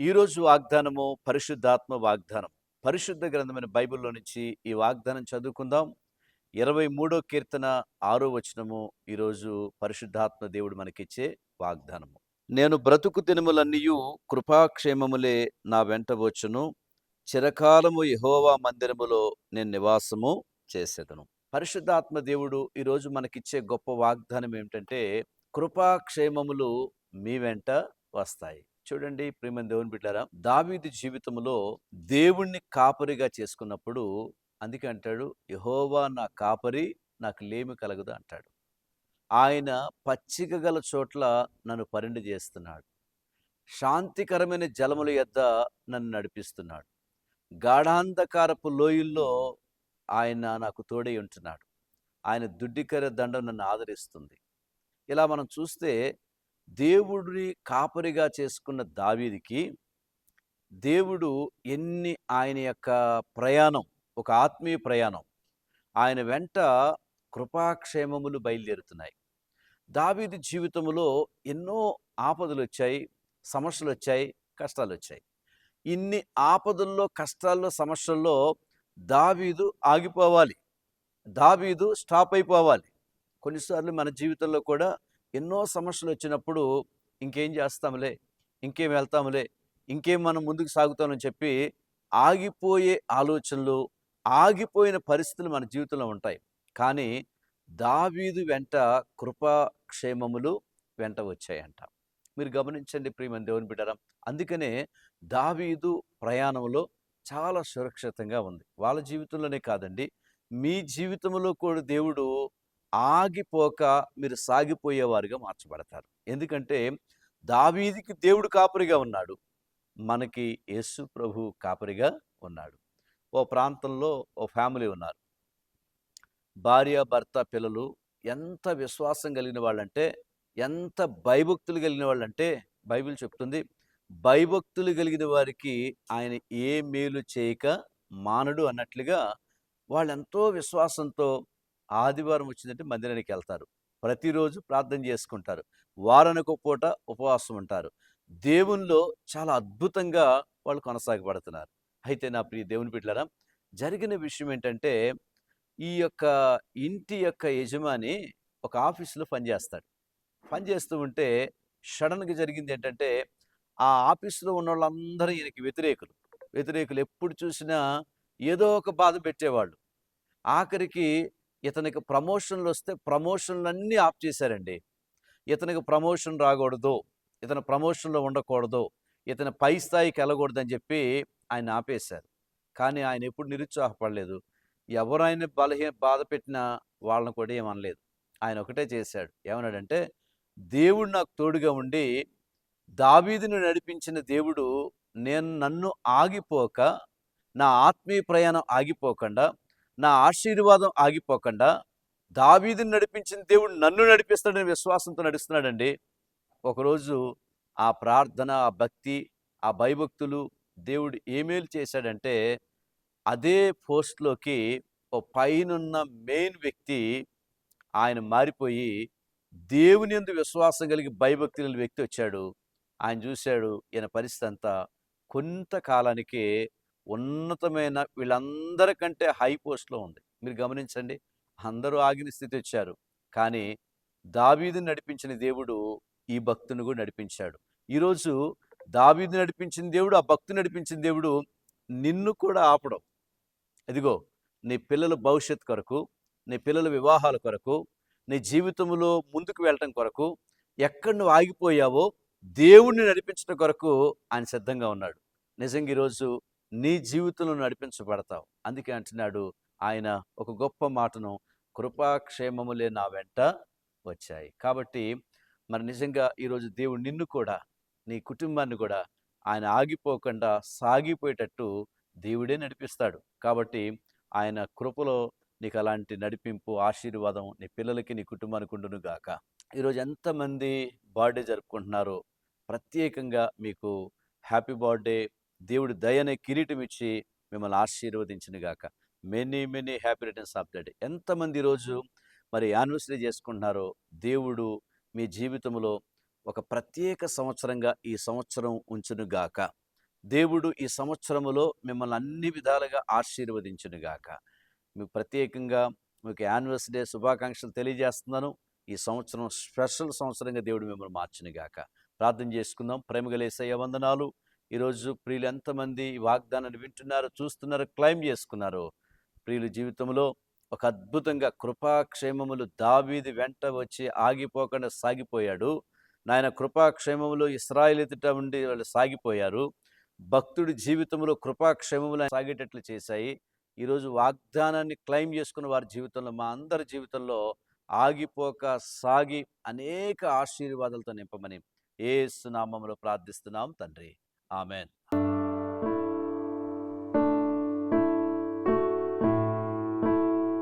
ఈరోజు వాగ్దానము పరిశుద్ధాత్మ వాగ్దానం. పరిశుద్ధ గ్రంథమైన బైబిల్లో నుంచి ఈ వాగ్దానం చదువుకుందాం. ఇరవై మూడో కీర్తన ఆరో వచనము ఈరోజు పరిశుద్ధాత్మ దేవుడు మనకిచ్చే వాగ్దానము. నేను బ్రతుకు దినములన్నీయు కృపాక్షేమములే నా వెంట వచ్చును. చిరకాలము యహోవా మందిరములో నేను నివాసము చేసేదను. పరిశుద్ధాత్మ దేవుడు ఈరోజు మనకిచ్చే గొప్ప వాగ్దానం ఏమిటంటే కృపాక్షేమములు మీ వెంట వస్తాయి. చూడండి ప్రేమ దేవుని బిడ్డారా దావీది జీవితంలో దేవుణ్ణి కాపరిగా చేసుకున్నప్పుడు అందుకే అంటాడు యహోవా నా కాపరి నాకు లేమి కలగదు అంటాడు. ఆయన పచ్చిక గల చోట్ల నన్ను పరిణి చేస్తున్నాడు. శాంతికరమైన జలముల యొద్ద నన్ను నడిపిస్తున్నాడు. గాఢాంధకారపు లోయల్లో ఆయన నాకు తోడై ఉంటున్నాడు. ఆయన దుడ్డికర దండం నన్ను ఆదరిస్తుంది. ఇలా మనం చూస్తే దేవుడిని కాపరిగా చేసుకున్న దావీదికి దేవుడు ఎన్ని ఆయన యొక్క ప్రయాణం ఒక ఆత్మీయ ప్రయాణం ఆయన వెంట కృపాక్షేమములు బయలుదేరుతున్నాయి. దావీది జీవితంలో ఎన్నో ఆపదలు వచ్చాయి సమస్యలు వచ్చాయి కష్టాలు వచ్చాయి. ఇన్ని ఆపదల్లో కష్టాల్లో సమస్యల్లో దావీదు ఆగిపోవాలి. దావీదు స్టాప్ అయిపోవాలి. కొన్నిసార్లు మన జీవితంలో కూడా ఎన్నో సమస్యలు వచ్చినప్పుడు ఇంకేం చేస్తాంలే ఇంకేం వెళ్తాంలే ఇంకేం మనం ముందుకు సాగుతామని చెప్పి ఆగిపోయే ఆలోచనలు ఆగిపోయిన పరిస్థితులు మన జీవితంలో ఉంటాయి. కానీ దావీదు వెంట కృపాక్షేమములు వెంట వచ్చాయంట. మీరు గమనించండి ప్రియమని దేవుని బిడ్డరా అందుకనే దావీదు ప్రయాణంలో చాలా సురక్షితంగా ఉంది. వాళ్ళ జీవితంలోనే కాదండి మీ జీవితంలో కూడా దేవుడు ఆగిపోక మీరు సాగిపోయేవారుగా మార్చబడతారు. ఎందుకంటే దావీదికి దేవుడు కాపరిగా ఉన్నాడు. మనకి యేసు ప్రభు కాపరిగా ఉన్నాడు. ఓ ప్రాంతంలో ఓ ఫ్యామిలీ ఉన్నారు. భార్య భర్త పిల్లలు ఎంత విశ్వాసం కలిగిన వాళ్ళంటే ఎంత భయభక్తులు కలిగిన వాళ్ళంటే బైబిల్ చెప్తుంది భయభక్తులు కలిగిన వారికి ఆయన ఏ మేలు చేయక మానడు అన్నట్లుగా వాళ్ళెంతో విశ్వాసంతో ఆదివారం వచ్చిందంటే మందిరానికి వెళ్తారు. ప్రతిరోజు ప్రార్థన చేసుకుంటారు. వారానికి ఒక పూట ఉపవాసం ఉంటారు. దేవునిలో చాలా అద్భుతంగా వాళ్ళు కొనసాగబడుతున్నారు. అయితే నా ప్రియ దేవుని బిడ్డలారా జరిగిన విషయం ఏంటంటే ఈ యొక్క ఇంటి యొక్క యజమాని ఒక ఆఫీసులో పనిచేస్తాడు పనిచేస్తూ ఉంటే సడన్గా జరిగింది ఏంటంటే ఆ ఆఫీసులో ఉన్న వాళ్ళందరూ ఈయనకి వ్యతిరేకులు. వ్యతిరేకులు ఎప్పుడు చూసినా ఏదో ఒక బాధ పెట్టేవాళ్ళు. ఆఖరికి ఇతనికి ప్రమోషన్లు వస్తే ప్రమోషన్లన్నీ ఆఫ్ చేశారండి. ఇతనికి ప్రమోషన్ రాకూడదు ఇతను ప్రమోషన్లో ఉండకూడదు ఇతను పై స్థాయికి వెళ్ళకూడదని చెప్పి ఆయన ఆపేశారు. కానీ ఆయన ఎప్పుడు నిరుత్సాహపడలేదు. ఎవరైనా బలహీన బాధ పెట్టినా వాళ్ళని కూడా ఏమనలేదు ఆయన ఒకటే చేశాడు. ఏమన్నాడంటే దేవుడు నాకు తోడుగా ఉండి దావీదును నడిపించిన దేవుడు నేను నన్ను ఆగిపోక నా ఆత్మీయ ప్రయాణం ఆగిపోకుండా నా ఆశీర్వాదం ఆగిపోకుండా దావీదిని నడిపించిన దేవుడు నన్ను నడిపిస్తాడని విశ్వాసంతో నడుస్తున్నాడండి. ఒకరోజు ఆ ప్రార్థన ఆ భక్తి ఆ భయభక్తులు దేవుడు ఏమేలు చేశాడంటే అదే పోస్ట్లోకి ఓ పైనున్న మెయిన్ వ్యక్తి ఆయన మారిపోయి దేవుని ఎందు విశ్వాసం కలిగి భయభక్తి కలిగిన వ్యక్తి వచ్చాడు. ఆయన చూశాడు ఈయన పరిస్థితి అంతా కొంతకాలానికి ఉన్నతమైన వీళ్ళందరికంటే హై పోస్ట్లో ఉంది. మీరు గమనించండి అందరూ ఆగిన స్థితి వచ్చారు. కానీ దావీదుని నడిపించిన దేవుడు ఈ భక్తుని కూడా నడిపించాడు. ఈరోజు దావీదు నడిపించిన దేవుడు ఆ భక్తుని నడిపించిన దేవుడు నిన్ను కూడా ఆపడం. ఇదిగో నీ పిల్లల భవిష్యత్ కొరకు నీ పిల్లల వివాహాల కొరకు నీ జీవితంలో ముందుకు వెళ్ళటం కొరకు ఎక్కడ నువ్వు ఆగిపోయావో దేవుణ్ణి నడిపించడం కొరకు ఆయన సిద్ధంగా ఉన్నాడు. నిజంగా ఈరోజు నీ జీవితంలో నడిపించబడతావు. అందుకే అంటున్నాడు ఆయన ఒక గొప్ప మాటను కృపాక్షేమములే నా వెంట వచ్చాయి. కాబట్టి మరి నిజంగా ఈరోజు దేవుడు నిన్ను కూడా నీ కుటుంబాన్ని కూడా ఆయన ఆగిపోకుండా సాగిపోయేటట్టు దేవుడే నడిపిస్తాడు. కాబట్టి ఆయన కృపలో నీకు అలాంటి నడిపింపు ఆశీర్వాదం నీ పిల్లలకి నీ కుటుంబానికి ఉండును గాక. ఈరోజు ఎంతమంది బర్త్డే జరుపుకుంటున్నారో ప్రత్యేకంగా మీకు హ్యాపీ బర్త్డే దేవుడి దయనే కిరీటం ఇచ్చి మిమ్మల్ని ఆశీర్వదించిన గాక. Many many happy returns of the day ఎంతమంది ఈరోజు మరి యానివర్సరీ చేసుకుంటున్నారో దేవుడు మీ జీవితంలో ఒక ప్రత్యేక సంవత్సరంగా ఈ సంవత్సరం ఉంచును గాక. దేవుడు ఈ సంవత్సరములో మిమ్మల్ని అన్ని విధాలుగా ఆశీర్వదించునుగాక మీకు ప్రత్యేకంగా మీకు యానివర్సరీ డే శుభాకాంక్షలు తెలియజేస్తున్నాను. ఈ సంవత్సరం స్పెషల్ సంవత్సరంగా దేవుడు మిమ్మల్ని మార్చునుగాక ప్రార్థన చేసుకుందాం. ప్రేమగలేసయ్య వందనాలు. ఈరోజు ప్రియులు ఎంతమంది ఈ వాగ్దానాన్ని వింటున్నారు చూస్తున్నారు క్లైమ్ చేసుకున్నారు. ప్రియులు జీవితంలో ఒక అద్భుతంగా కృపాక్షేమములు దావీది వెంట వచ్చి ఆగిపోకుండా సాగిపోయాడు. నాయన కృపాక్షేమములు ఇస్రాయిల్ ఎదుట ఉండి వాళ్ళు సాగిపోయారు. భక్తుడి జీవితంలో కృపాక్షేమములు సాగేటట్లు చేశాయి. ఈరోజు వాగ్దానాన్ని క్లైమ్ చేసుకున్న వారి జీవితంలో మా అందరి జీవితంలో ఆగిపోక సాగి అనేక ఆశీర్వాదాలతో నింపమని ఏ సునామంలో ప్రార్థిస్తున్నాం తండ్రి. Amen.